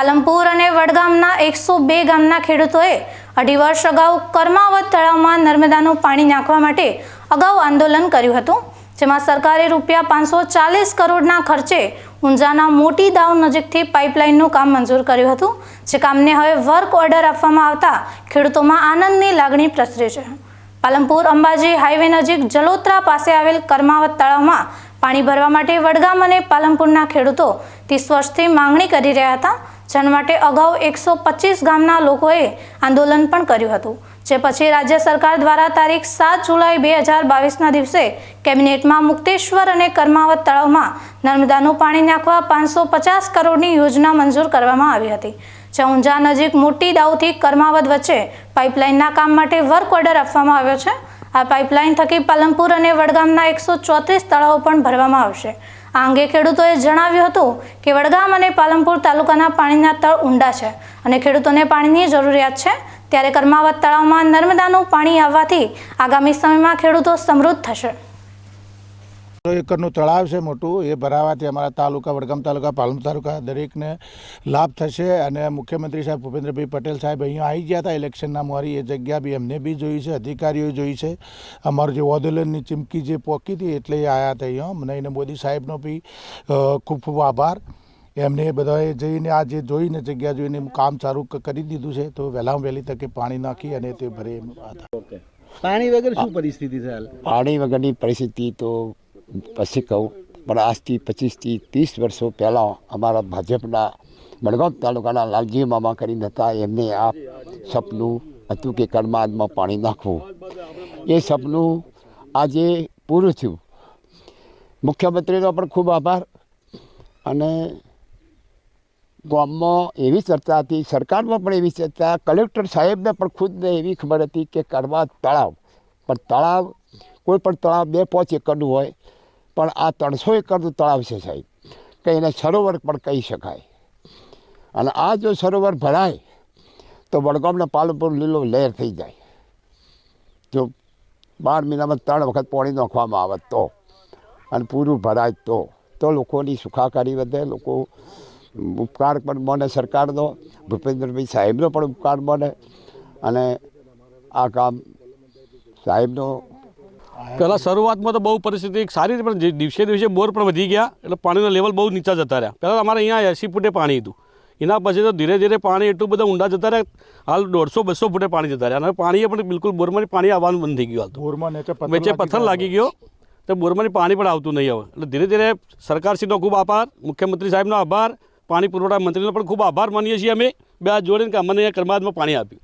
પાલમપુર અને વડગામના એકસો બે ગામના ખેડૂતોએ અઢી વર્ષ અગાઉ કર્માવત તળાવમાં નર્મદાનું પાણી નાખવા માટે અગાઉ આંદોલન કર્યું હતું, જેમાં સરકારે રૂપિયા પાંચસો ચાલીસ કરોડના ખર્ચે ઊંઝાના મોટી દાવ નજીકથી પાઇપલાઇનનું કામ મંજૂર કર્યું હતું, જે કામને હવે વર્ક ઓર્ડર આપવામાં આવતા ખેડૂતોમાં આનંદની લાગણી પ્રસરી છે. પાલમપુર અંબાજી હાઈવે નજીક જલોત્રા પાસે આવેલ કર્માવત તળાવમાં પાણી ભરવા માટે વડગામ અને પાલમપુરના ખેડૂતો ત્રીસ વર્ષથી માંગણી કરી રહ્યા હતા, જેના માટે અગાઉ એકસો પચીસ ગામના લોકોએ આંદોલન પણ કર્યું હતું. જે પછી રાજ્ય સરકાર દ્વારા તારીખ સાત જુલાઈ બે હજાર બાવીસના દિવસે કેબિનેટમાં મુક્તેશ્વર અને કર્માવત તળાવમાં નર્મદાનું પાણી નાખવા પાંચસો પચાસ કરોડની યોજના મંજૂર કરવામાં આવી હતી જે ઊંઝા નજીક મોટી દાઉથી કર્માવત વચ્ચે પાઇપલાઇનના કામ માટે વર્ક ઓર્ડર આપવામાં આવ્યો છે. આ પાઇપલાઇન થકી પાલનપુર અને વડગામના એકસો ચોત્રીસ તળાવો પણ ભરવામાં આવશે. આ અંગે ખેડૂતોએ જણાવ્યું હતું કે વડગામ અને પાલનપુર તાલુકાના પાણીના તળ ઊંડા છે અને ખેડૂતોને પાણીની જરૂરિયાત છે ત્યારે કર્માવત તળાવમાં નર્મદાનું પાણી આવવાથી આગામી સમયમાં ખેડૂતો સમૃદ્ધ થશે. એકરનું તળાવ છે મોટું એ ભરાવાથી અમારા તાલુકા વડગામ તાલુકા પાલમ તાલુકા દરેકને લાભ થશે અને મુખ્યમંત્રી સાહેબ ભૂપેન્દ્રભાઈ પટેલ સાહેબ અહીંયા આવી ગયા હતા ઇલેક્શનના મારી એ જગ્યા બી એમને બી જોઈ છે અધિકારીઓએ જોઈ છે. અમારું જે આંદોલનની ચીમકી જે પોકી હતી એટલે એ આવ્યા હતા અહીંયા. મને એને મોદી સાહેબનો બી ખૂબ ખૂબ આભાર. એમને બધાએ જઈને આ જે જોઈને જગ્યા જોઈને કામ ચાલુ કરી દીધું છે તો વહેલામાં વહેલી તકે પાણી નાખી અને તે ભરે પાણી વગર શું પરિસ્થિતિ છે પાણી વગરની પરિસ્થિતિ તો પછી કહું, પણ આજથી પચીસથી ત્રીસ વર્ષો પહેલાં અમારા ભાજપના વડગામ તાલુકાના લાલજી મામા કરીને હતા, એમને આ સપનું હતું કે કર્માદમાં પાણી નાખવું. એ સપનું આજે પૂરું થયું. મુખ્યમંત્રીનો પણ ખૂબ આભાર અને ગામમાં એવી ચર્ચા હતી, સરકારમાં પણ એવી ચર્ચા, કલેક્ટર સાહેબને પણ ખુદને એવી ખબર હતી કે કરવા તળાવ, પણ તળાવ, કોઈ પણ તળાવ બે પાંચ એકરનું હોય પણ આ ત્રણસો એકરનું તળાવ છે સાહેબ, કે એને સરોવર પણ કહી શકાય. અને આ જો સરોવર ભરાય, તો વડગામના પાલનપુર લીલો લહેર થઈ જાય. જો બાર મહિનામાં ત્રણ વખત પાણી નાખવામાં આવે તો, અને પૂરું ભરાય તો તો લોકોની સુખાકારી વધે, લોકો ઉપકાર પણ મને સરકારનો, ભૂપેન્દ્રભાઈ સાહેબનો પણ ઉપકાર બને, અને આ કામ સાહેબનો પહેલાં શરૂઆતમાં તો બહુ પરિસ્થિતિ સારી હતી પણ દિવસે દિવસે બોર પણ વધી ગયા એટલે પાણીના લેવલ બહુ નીચા જતા રહ્યા. પહેલાં અમારે અહીંયા એંસી ફૂટે પાણી હતું. એના પછી તો ધીરે ધીરે પાણી એટલું બધા ઊંડા જતા રહ્યા. હાલ દોઢસો બસો ફૂટે પાણી જતા રહ્યા. અને પાણીએ પણ બિલકુલ બોરમાં પાણી આવવાનું બંધ થઈ ગયું હાલ બોરમાં પથ્થર વચ્ચે લાગી પથ્થર લાગી ગયો તો બોરમાંથી પાણી પણ આવતું નહીં હવે. એટલે ધીરે ધીરે સરકારશ્રીનો ખૂબ આભાર મુખ્યમંત્રી સાહેબનો આભાર પાણી પુરવઠા મંત્રીનો પણ ખૂબ આભાર માનીએ છીએ અમે. બે હાથ જોડીને કે અમને અહીંયા કર્માદમાં પાણી આપ્યું.